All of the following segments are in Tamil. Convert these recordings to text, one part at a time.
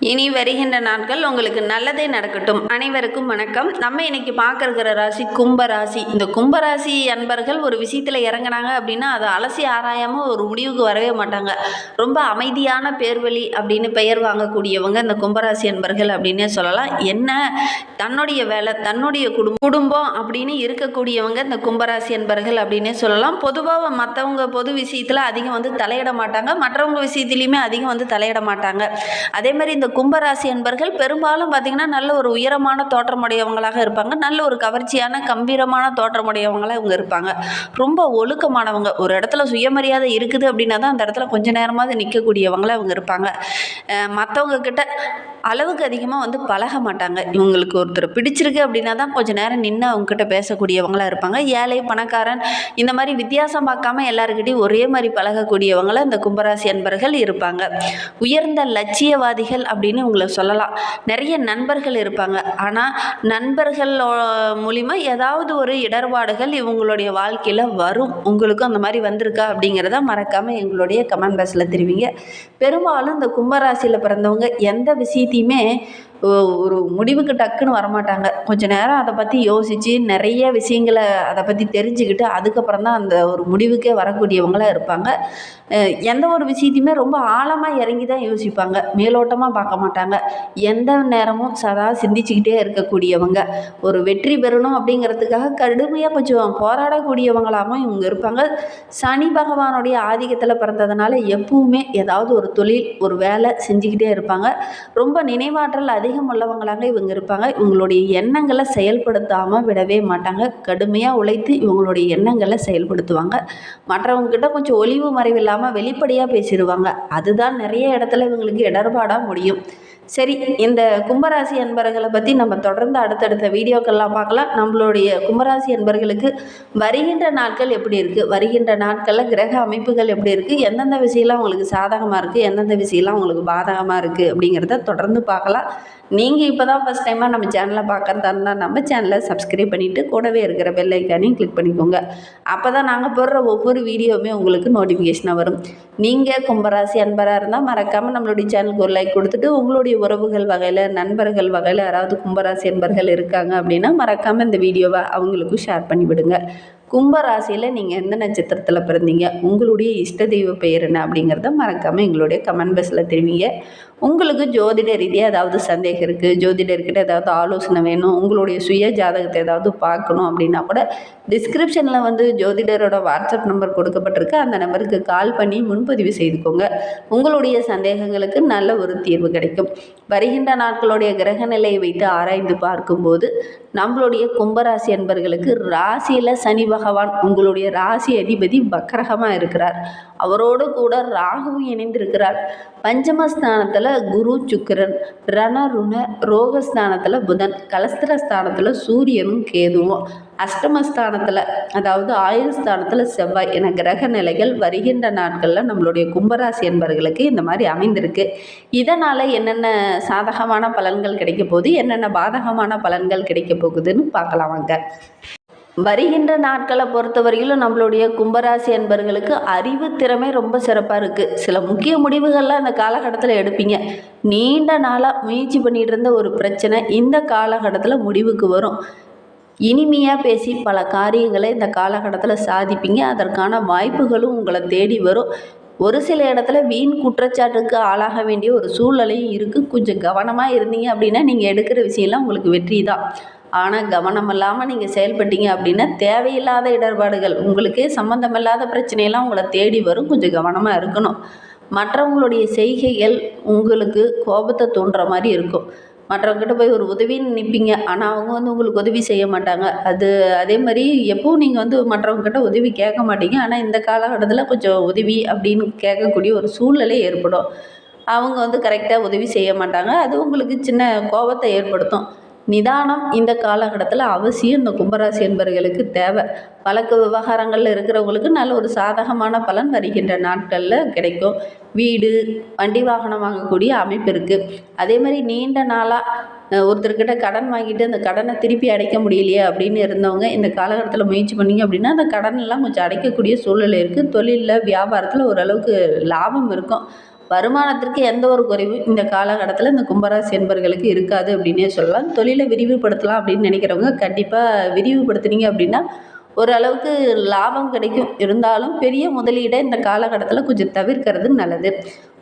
இனி வருகின்ற நாட்கள் உங்களுக்கு நல்லதே நடக்கட்டும். அனைவருக்கும் வணக்கம். நம்ம இன்னைக்கு பார்க்க ராசி கும்ப ராசி. இந்த கும்ப ராசி அன்பர்கள் ஒரு விஷயத்தில் இறங்குனாங்க அப்படின்னா அதை அலசி ஆராயாமல் ஒரு முடிவுக்கு வரவே மாட்டாங்க. ரொம்ப அமைதியான பேர்வழி அப்படின்னு பெயர் வாங்கக்கூடியவங்க இந்த கும்பராசி அன்பர்கள் அப்படின்னே சொல்லலாம். என்ன? தன்னுடைய வேலை தன்னுடைய குடும்பம் குடும்பம் அப்படின்னு இருக்கக்கூடியவங்க இந்த கும்பராசி அன்பர்கள் அப்படின்னே சொல்லலாம். பொதுவாக மற்றவங்க பொது விஷயத்தில் அதிகம் வந்து தலையிட மாட்டாங்க. மற்றவங்க விஷயத்துலையுமே அதிகம் வந்து தலையிட மாட்டாங்க. அதே மாதிரி இந்த கும்பராசி என்பர்கள் பெரும்பாலும் பார்த்திங்கன்னா நல்ல ஒரு உயரமான தோற்றமுடையவங்களாக இருப்பாங்க. நல்ல ஒரு கவர்ச்சியான கம்பீரமான தோற்றமுடையவங்களாக இவங்க இருப்பாங்க. ரொம்ப ஒழுக்கமானவங்க. ஒரு இடத்துல சுயமரியாதை இருக்குது அப்படின்னா தான் அந்த இடத்துல கொஞ்ச நேரமாவது நிற்கக்கூடியவங்களாக இவங்க இருப்பாங்க. மற்றவங்க கிட்ட அளவுக்கு அதிகமாக வந்து பழக மாட்டாங்க. இவங்களுக்கு ஒருத்தர் பிடிச்சிருக்கு அப்படின்னா தான் கொஞ்சம் நேரம் நின்று அவங்கக்கிட்ட பேசக்கூடியவங்களாக இருப்பாங்க. ஏழை பணக்காரன் இந்த மாதிரி வித்தியாசம் பார்க்காம எல்லாருக்கிட்டையும் ஒரே மாதிரி பழகக்கூடியவங்களாக இந்த கும்பராசி அன்பர்கள் இருப்பாங்க. உயர்ந்த லட்சியவாதிகள் அப்படின்னு உங்களை சொல்லலாம். நிறைய நண்பர்கள் இருப்பாங்க. ஆனால் நண்பர்கள் மூலிமா ஏதாவது ஒரு இடர்பாடுகள் இவங்களுடைய வாழ்க்கையில் வரும். உங்களுக்கும் அந்த மாதிரி வந்திருக்கா அப்படிங்கிறத மறக்காமல் எங்களுடைய கமெண்ட் பாக்ஸில் தெரிவிங்க. பெரும்பாலும் இந்த கும்பராசியில் பிறந்தவங்க எந்த விஷயத்தையுமே ஒரு முடிவுக்கு டக்குன்னு வரமாட்டாங்க. கொஞ்ச நேரம் அதை பற்றி யோசித்து நிறைய விஷயங்களை அதை பற்றி தெரிஞ்சுக்கிட்டு அதுக்கப்புறம் தான் அந்த ஒரு முடிவுக்கே வரக்கூடியவங்களாக இருப்பாங்க. எந்த ஒரு விஷயத்தையுமே ரொம்ப ஆழமாக இறங்கி தான் யோசிப்பாங்க. மேலோட்டமாக பார்க்க மாட்டாங்க. எந்த நேரமும் சதா சிந்திச்சுக்கிட்டே இருக்கக்கூடியவங்க. ஒரு வெற்றி பெறணும் அப்படிங்கிறதுக்காக கடுமையாக கொஞ்சம் போராடக்கூடியவங்களாகவும் இவங்க இருப்பாங்க. சனி பகவானுடைய ஆதிக்கத்தில் பிறந்ததுனால எப்பவுமே ஏதாவது ஒரு தொழில் ஒரு வேலை செஞ்சுக்கிட்டே இருப்பாங்க. ரொம்ப நினைவாற்றல் அதிகம் உள்ளவங்களாக இவங்க இருப்பாங்க. இவங்களுடைய எண்ணங்களை செயல்படுத்தாமல் விடவே மாட்டாங்க. கடுமையாக உழைத்து இவங்களுடைய எண்ணங்களை செயல்படுத்துவாங்க. மற்றவங்க கிட்ட கொஞ்சம் ஒளிவு மறைவு இல்லாமல் வெளிப்படையாக பேசிடுவாங்க. அதுதான் நிறைய இடத்துல இவங்களுக்கு இடர்பாடாக முடியும். சரி இந்த கும்பராசி அன்பர்களை பற்றி நம்ம தொடர்ந்து அடுத்தடுத்த வீடியோக்கள்லாம் பார்க்கலாம். நம்மளுடைய கும்பராசி அன்பர்களுக்கு வருகின்ற நாட்கள் எப்படி இருக்குது வருகின்ற நாட்களில் கிரக அமைப்புகள் எப்படி இருக்குது எந்தெந்த விஷயம்லாம் உங்களுக்கு சாதகமாக இருக்குது எந்தெந்த விஷயம்லாம் உங்களுக்கு பாதகமாக இருக்குது அப்படிங்கிறத தொடர்ந்து பார்க்கலாம். நீங்கள் இப்போ தான் ஃபஸ்ட் டைமாக நம்ம சேனலை பார்க்குறதா இருந்தால் நம்ம சேனலை சப்ஸ்கிரைப் பண்ணிவிட்டு கூடவே இருக்கிற பெல்லைக்கானையும் கிளிக் பண்ணிக்கோங்க. அப்போ தான் நாங்கள் போடுற ஒவ்வொரு வீடியோவுமே உங்களுக்கு நோட்டிஃபிகேஷனாக வரும். நீங்கள் கும்பராசி அன்பராக இருந்தால் மறக்காமல் நம்மளுடைய சேனலுக்கு ஒரு லைக் கொடுத்துட்டு உங்களுடைய உறவுகள் வகையில் நண்பர்கள் வகையில் யாராவது கும்பராசி என்பர்கள் இருக்காங்க அப்படின்னா மறக்காமல் இந்த வீடியோவை அவங்களுக்கும் ஷேர் பண்ணி கும்பராசியில் நீங்கள் எந்த நட்சத்திரத்தில் பிறந்தீங்க? உங்களுடைய இஷ்ட தெய்வ பெயர் என்ன அப்படிங்கிறத மறக்காமல் எங்களுடைய கமெண்ட் பாக்ஸில் தெரிவிங்க. உங்களுக்கு ஜோதிட ரீதியாக ஏதாவது சந்தேகம் இருக்குது ஜோதிடர்கிட்ட ஏதாவது ஆலோசனை வேணும்? உங்களுடைய சுய ஜாதகத்தை ஏதாவது பார்க்கணும் அப்படின்னா கூட டிஸ்கிரிப்ஷனில் வந்து ஜோதிடரோட வாட்ஸ்அப் நம்பர் கொடுக்கப்பட்டிருக்கு. அந்த நம்பருக்கு கால் பண்ணி முன்பதிவு செய்துக்கோங்க. உங்களுடைய சந்தேகங்களுக்கு நல்ல ஒரு தீர்வு கிடைக்கும். வருகின்ற நாட்களுடைய கிரக நிலையை வைத்து ஆராய்ந்து பார்க்கும்போது நம்மளுடைய கும்பராசி அன்பர்களுக்கு ராசியில் சனி பகவான் உங்களுடைய ராசி அதிபதி வக்கரகமாக இருக்கிறார். அவரோடு கூட ராகுவும் இணைந்திருக்கிறார். பஞ்சமஸ்தானத்தில் குரு சுக்கிரன் ரணருண ரோகஸ்தானத்தில் புதன் கலஸ்திரஸ்தானத்தில் சூரியனும் கேதுவும் அஷ்டமஸ்தானத்தில் அதாவது ஆயுள் ஸ்தானத்தில் செவ்வாய் என கிரக நிலைகள் வருகின்ற நாட்களில் நம்மளுடைய கும்பராசி என்பவர்களுக்கு இந்த மாதிரி அமைந்திருக்கு. இதனால் என்னென்ன சாதகமான பலன்கள் கிடைக்க போகுது என்னென்ன பாதகமான பலன்கள் கிடைக்க போகுதுன்னு பார்க்கலாம் வாங்க வருகின்ற நாட்களை பொறுத்தவரையிலும் நம்மளுடைய கும்பராசி அன்பர்களுக்கு அறிவு திறமை ரொம்ப சிறப்பாக இருக்குது சில முக்கிய முடிவுகள்லாம் இந்த காலகட்டத்தில் எடுப்பீங்க. நீண்ட நாளாக முயற்சி பண்ணிகிட்டு இருந்த ஒரு பிரச்சனை இந்த காலகட்டத்தில் முடிவுக்கு வரும். இனிமையாக பேசி பல காரியங்களை இந்த காலகட்டத்தில் சாதிப்பீங்க. அதற்கான வாய்ப்புகளும் உங்களை தேடி வரும். ஒரு சில இடத்துல வீண் குற்றச்சாட்டுக்கு ஆளாக வேண்டிய ஒரு சூழ்நிலையும் இருக்குது கொஞ்சம் கவனமாக இருந்தீங்க அப்படின்னா நீங்கள் எடுக்கிற விஷயம்லாம் உங்களுக்கு வெற்றி தான் ஆனால் கவனம் இல்லாமல் நீங்கள் செயல்பட்டீங்க அப்படின்னா தேவையில்லாத இடர்பாடுகள் உங்களுக்கே சம்மந்தமில்லாத பிரச்சனையெல்லாம் உங்களை தேடி வரும். கொஞ்சம் கவனமாக இருக்கணும். மற்றவங்களுடைய செய்கைகள் உங்களுக்கு கோபத்தை தூண்டுற மாதிரி இருக்கும். மற்றவங்ககிட்ட போய் ஒரு உதவின்னு நிற்பீங்க ஆனால் அவங்க வந்து உங்களுக்கு உதவி செய்ய மாட்டாங்க. அது அதே மாதிரி எப்பவும் நீங்கள் வந்து மற்றவங்ககிட்ட உதவி கேட்க மாட்டீங்க. ஆனால் இந்த காலகட்டத்தில் கொஞ்சம் உதவி அப்படின்னு கேட்கக்கூடிய ஒரு சூழ்நிலை ஏற்படும். அவங்க வந்து கரெக்டாக உதவி செய்ய மாட்டாங்க. அது உங்களுக்கு சின்ன கோபத்தை ஏற்படுத்தும். நிதானம் இந்த காலகட்டத்தில் அவசியம். இந்த கும்பராசி என்பவர்களுக்கு தேவை. வழக்கு விவகாரங்களில் இருக்கிறவங்களுக்கு நல்ல ஒரு சாதகமான பலன் வருகின்ற நாட்களில் கிடைக்கும். வீடு வண்டி வாகனம் வாங்கக்கூடிய அமைப்பு இருக்குது அதே மாதிரி நீண்ட நாளாக ஒருத்தர்கிட்ட கடன் வாங்கிட்டு அந்த கடனை திருப்பி அடைக்க முடியலையே அப்படின்னு இருந்தவங்க இந்த காலகட்டத்தில் முயற்சி பண்ணீங்க அப்படின்னா அந்த கடன் எல்லாம் கொஞ்சம் அடைக்கக்கூடிய சூழ்நிலை இருக்குது தொழிலில் வியாபாரத்தில் ஓரளவுக்கு லாபம் இருக்கும். வருமானத்திற்கு எந்த ஒரு குறைவும் இந்த காலகட்டத்தில் இந்த கும்பராசி என்பர்களுக்கு இருக்காது அப்படின்னே சொல்லலாம். தொழிலை விரிவுபடுத்தலாம் அப்படின்னு நினைக்கிறவங்க கண்டிப்பாக விரிவுபடுத்துனீங்க அப்படின்னா ஓரளவுக்கு லாபம் கிடைக்கும். இருந்தாலும் பெரிய முதலீடை இந்த காலகட்டத்தில் கொஞ்சம் தவிர்க்கிறது நல்லது.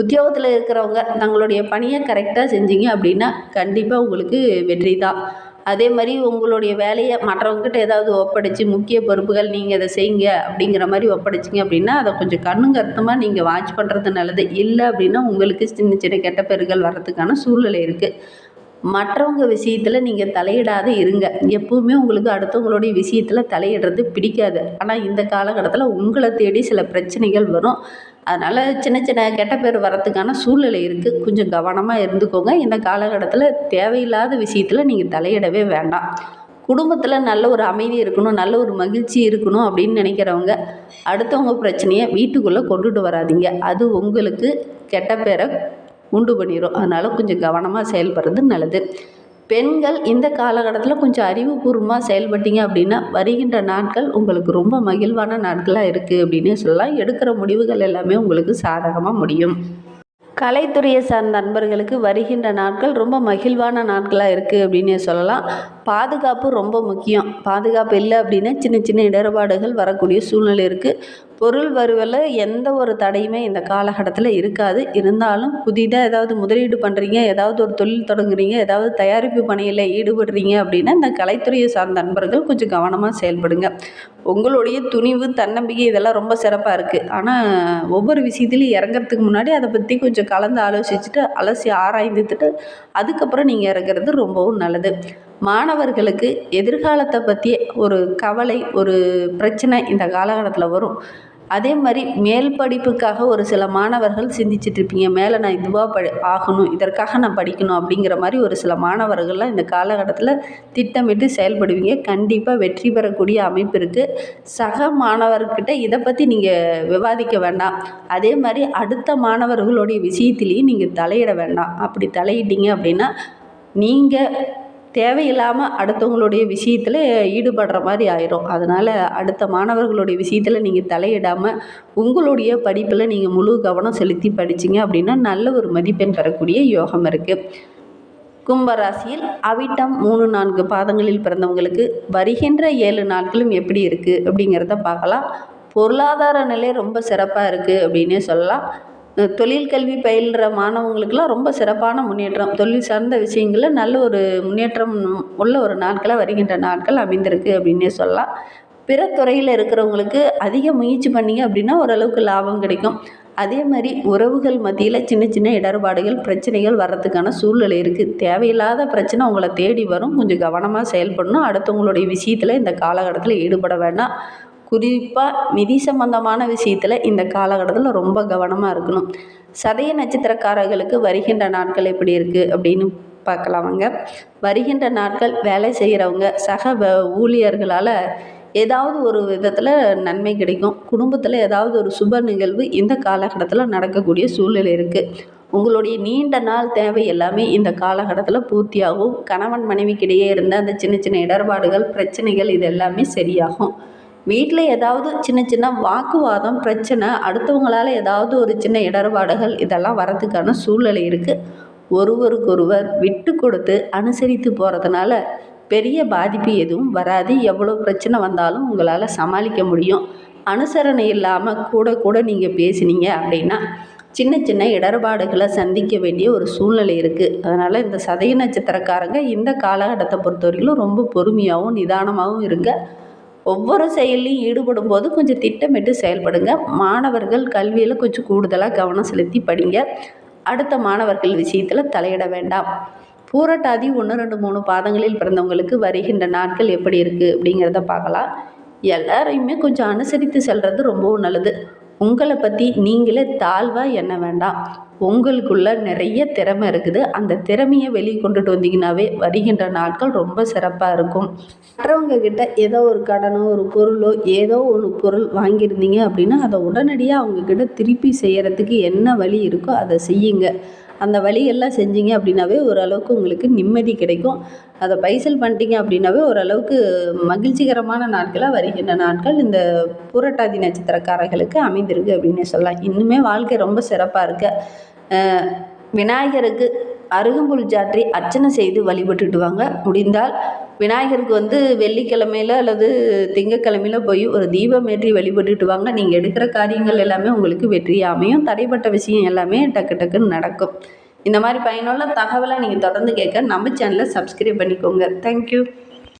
உத்தியோகத்தில் இருக்கிறவங்க தங்களுடைய பணியை கரெக்டாக செஞ்சீங்க அப்படின்னா கண்டிப்பாக உங்களுக்கு வெற்றி தான். அதே மாதிரி உங்களுடைய வேலையை மற்றவங்ககிட்ட ஏதாவது ஒப்படைச்சி முக்கிய பொறுப்புகள் நீங்கள் இதை செய்யுங்க அப்படிங்கிற மாதிரி ஒப்படைச்சிங்க அப்படின்னா அதை கொஞ்சம் கண்ணும் அர்த்தமாக நீங்கள் வாட்ச் பண்ணுறது நல்லது. இல்லை அப்படின்னா உங்களுக்கு சின்ன சின்ன கெட்ட பேர்கள் வர்றதுக்கான சூழ்நிலை இருக்குது மற்றவங்க விஷயத்தில் நீங்கள் தலையிடாத இருங்க. எப்பவுமே உங்களுக்கு அடுத்தவங்களுடைய விஷயத்தில் தலையிடுறது பிடிக்காது. ஆனால் இந்த காலகட்டத்தில் உங்களை தேடி சில பிரச்சனைகள் வரும். அதனால் சின்ன சின்ன கெட்ட பேர் வரத்துக்கான சூழ்நிலை இருக்குது கொஞ்சம் கவனமாக இருந்துக்கோங்க. இந்த காலகட்டத்தில் தேவையில்லாத விஷயத்தில் நீங்கள் தலையிடவே வேண்டாம். குடும்பத்தில் நல்ல ஒரு அமைதி இருக்கணும் நல்ல ஒரு மகிழ்ச்சி இருக்கணும் அப்படின்னு நினைக்கிறவங்க அடுத்தவங்க பிரச்சனையை வீட்டுக்குள்ளே கொண்டுட்டு வராதீங்க. அது உங்களுக்கு கெட்ட பேரை உண்டு பண்ணிடும் அதனால் கொஞ்சம் கவனமாக செயல்படுறது நல்லது. பெண்கள் இந்த காலகட்டத்தில் கொஞ்சம் அறிவுபூர்வமாக செயல்பட்டீங்க அப்படின்னா வருகின்ற நாட்கள் உங்களுக்கு ரொம்ப மகிழ்வான நாட்களாக இருக்குது அப்படின்னே சொல்லலாம். எடுக்கிற முடிவுகள் எல்லாமே உங்களுக்கு சாதகமாக முடியும். கலைத்துறையை சார்ந்த நண்பர்களுக்கு வருகின்ற நாட்கள் ரொம்ப மகிழ்வான நாட்களாக இருக்குது அப்படின்னே சொல்லலாம். பாதுகாப்பு ரொம்ப முக்கியம். பாதுகாப்பு இல்லை அப்படின்னா சின்ன சின்ன இடர்பாடுகள் வரக்கூடிய சூழ்நிலை இருக்குது பொருள் வருவில் எந்த ஒரு தடையுமே இந்த காலகட்டத்தில் இருக்காது. இருந்தாலும் புதிதாக ஏதாவது முதலீடு பண்ணுறீங்க ஏதாவது ஒரு தொழில் தொடங்குறீங்க ஏதாவது தயாரிப்பு பணியில் ஈடுபடுறீங்க அப்படின்னா இந்த கலைத்துறையை சார்ந்த நண்பர்கள் கொஞ்சம் கவனமாக செயல்படுங்க. உங்களுடைய துணிவு தன்னம்பிக்கை இதெல்லாம் ரொம்ப சிறப்பாக இருக்குது ஆனால் ஒவ்வொரு விஷயத்துலையும் இறங்குறதுக்கு முன்னாடி அதை பற்றி கொஞ்சம் கலந்து ஆலோசிச்சுட்டு அலசி ஆராய்ந்துட்டு அதுக்கப்புறம் நீங்கள் இறங்குறது ரொம்பவும் நல்லது. மாணவர்களுக்கு எதிர்காலத்தை பற்றிய ஒரு கவலை ஒரு பிரச்சனை இந்த காலகட்டத்தில் வரும். அதே மாதிரி மேல் படிப்புக்காக ஒரு சில மாணவர்கள் சிந்திச்சிட்டு இருப்பீங்க. மேலே நான் இதுவாக ப ஆகணும் இதற்காக நான் படிக்கணும் அப்படிங்கிற மாதிரி ஒரு சில மாணவர்கள்லாம் இந்த காலகட்டத்தில் திட்டமிட்டு செயல்படுவீங்க. கண்டிப்பாக வெற்றி பெறக்கூடிய அமைப்பு இருக்குது சக மாணவர்கிட்ட இதை பற்றி நீங்கள் விவாதிக்க வேண்டாம். அதே மாதிரி அடுத்த மாணவர்களுடைய விஷயத்திலையும் நீங்கள் தலையிட வேண்டாம். அப்படி தலையிட்டீங்க அப்படின்னா நீங்கள் தேவையில்லாமல் அடுத்தவங்களுடைய விஷயத்தில் ஈடுபடுற மாதிரி ஆயிரும். அதனால் அடுத்த மாணவர்களுடைய விஷயத்தில் நீங்கள் தலையிடாமல் உங்களுடைய படிப்பில் நீங்கள் முழு கவனம் செலுத்தி படிச்சிங்க அப்படின்னா நல்ல ஒரு மதிப்பெண் பெறக்கூடிய யோகம் இருக்குது கும்பராசியில் அவிட்டம் மூணு நான்கு பாதங்களில் பிறந்தவங்களுக்கு வருகின்ற ஏழு நாட்களும் எப்படி இருக்குது அப்படிங்கிறத பார்க்கலாம். பொருளாதார நிலை ரொம்ப சிறப்பாக இருக்குது அப்படின்னே சொல்லலாம். தொழில் கல்வி பயில்கிற மாணவங்களுக்கெல்லாம் ரொம்ப சிறப்பான முன்னேற்றம். தொழில் சார்ந்த விஷயங்களில் நல்ல ஒரு முன்னேற்றம் உள்ள ஒரு நாட்களாக வருகின்ற நாட்கள் அமைந்திருக்கு அப்படின்னே சொல்லலாம். பிற துறையில் இருக்கிறவங்களுக்கு அதிக முயற்சி பண்ணிங்க அப்படின்னா ஓரளவுக்கு லாபம் கிடைக்கும். அதே மாதிரி உறவுகள் மத்தியில் சின்ன சின்ன இடர்பாடுகள் பிரச்சனைகள் வர்றதுக்கான சூழ்நிலை இருக்குது தேவையில்லாத பிரச்சனை உங்களை தேடி வரும். கொஞ்சம் கவனமாக செயல்படணும். அடுத்தவங்களுடைய விஷயத்தில் இந்த காலகட்டத்தில் ஈடுபட வேண்டாம். குறிப்பாக நிதி சம்பந்தமான விஷயத்தில் இந்த காலகட்டத்தில் ரொம்ப கவனமாக இருக்கணும். சதய நட்சத்திரக்காரர்களுக்கு வருகின்ற நாட்கள் எப்படி இருக்குது அப்படின்னு பார்க்கலாம் அவங்க வருகின்ற நாட்கள் வேலை செய்கிறவங்க சக வ- ஊழியர்களால் ஏதாவது ஒரு விதத்தில் நன்மை கிடைக்கும். குடும்பத்தில் ஏதாவது ஒரு சுப நிகழ்வு இந்த காலகட்டத்தில் நடக்கக்கூடிய சூழ்நிலை இருக்குது உங்களுடைய நீண்ட நாள் தேவை எல்லாமே இந்த காலகட்டத்தில் பூர்த்தியாகும். கணவன் மனைவிக்கிடையே இருந்த அந்த சின்ன சின்ன இடர்பாடுகள் பிரச்சனைகள் இது எல்லாமே சரியாகும். வீட்டில் ஏதாவது சின்ன சின்ன வாக்குவாதம் பிரச்சனை அடுத்தவங்களால் ஏதாவது ஒரு சின்ன இடர்பாடுகள் இதெல்லாம் வரதுக்கான சூழ்நிலை இருக்குது ஒருவருக்கொருவர் விட்டு கொடுத்து அனுசரித்து போகிறதுனால பெரிய பாதிப்பு எதுவும் வராது. எவ்வளோ பிரச்சனை வந்தாலும் உங்களால் சமாளிக்க முடியும். அனுசரணை இல்லாமல் கூட கூட நீங்கள் பேசினீங்க அப்படின்னா சின்ன சின்ன இடர்பாடுகளை சந்திக்க வேண்டிய ஒரு சூழ்நிலை இருக்குது அதனால் இந்த சதய நட்சத்திரக்காரங்க இந்த காலகட்டத்தை பொறுத்தவரையிலும் ரொம்ப பொறுமையாகவும் நிதானமாகவும் இருங்க. ஒவ்வொரு செயல்லையும் ஈடுபடும் போது கொஞ்சம் திட்டமிட்டு செயல்படுங்க. மாணவர்கள் கல்வியில் கொஞ்சம் கூடுதலாக கவனம் செலுத்தி படிங்க. அடுத்த மாணவர்கள் விஷயத்தில் தலையிட வேண்டாம். பூரட்டாதி ஒன்று ரெண்டு மூணு பாதங்களில் பிறந்தவங்களுக்கு வருகின்ற நாட்கள் எப்படி இருக்குது அப்படிங்கிறத பார்க்கலாம். எல்லாரையுமே கொஞ்சம் அனுசரித்து செல்வது ரொம்பவும் நல்லது. உங்களை பற்றி நீங்களே தாழ்வாக எண்ண வேண்டாம். உங்களுக்குள்ள நிறைய திறமை இருக்குது. அந்த திறமையை வெளியே கொண்டுட்டு வந்தீங்கன்னாவே வருகின்ற நாட்கள் ரொம்ப சிறப்பாக இருக்கும். மற்றவங்க கிட்ட ஏதோ ஒரு கடனோ ஒரு பொருளோ ஏதோ ஒரு பொருள் வாங்கியிருந்தீங்க அப்படின்னா அதை உடனடியாக அவங்கக்கிட்ட திருப்பி செய்கிறதுக்கு என்ன வழி இருக்கோ அதை செய்யுங்க. அந்த வழியெல்லாம் செஞ்சீங்க அப்படின்னாவே ஓரளவுக்கு உங்களுக்கு நிம்மதி கிடைக்கும். அதை பைசல் பண்ணிட்டீங்க அப்படின்னாவே ஓரளவுக்கு மகிழ்ச்சிகரமான நாட்களாக வருகின்ற நாட்கள் இந்த புரட்டாதி நட்சத்திரக்காரர்களுக்கு அமைந்திருக்கு அப்படின்னு சொல்லலாம். இன்னுமே வாழ்க்கை ரொம்ப சிறப்பாக இருக்குது விநாயகருக்கு அருகம்புல் சாற்றி அர்ச்சனை செய்து வழிபட்டுட்டு வாங்க முடிந்தால் விநாயகருக்கு வந்து வெள்ளிக்கிழமையில அல்லது திங்கக்கிழமையில் போய் ஒரு தீபம் ஏற்றி வழிபட்டுட்டு வாங்க நீங்கள் எடுக்கிற காரியங்கள் எல்லாமே உங்களுக்கு வெற்றியாக அமையும். தடைப்பட்ட விஷயம் எல்லாமே டக்கு டக்குன்னு நடக்கும். இந்த மாதிரி பயனுள்ள தகவலை நீங்கள் தொடர்ந்து கேட்க நம்ம சேனலை சப்ஸ்கிரைப் பண்ணிக்கோங்க. தேங்க்யூ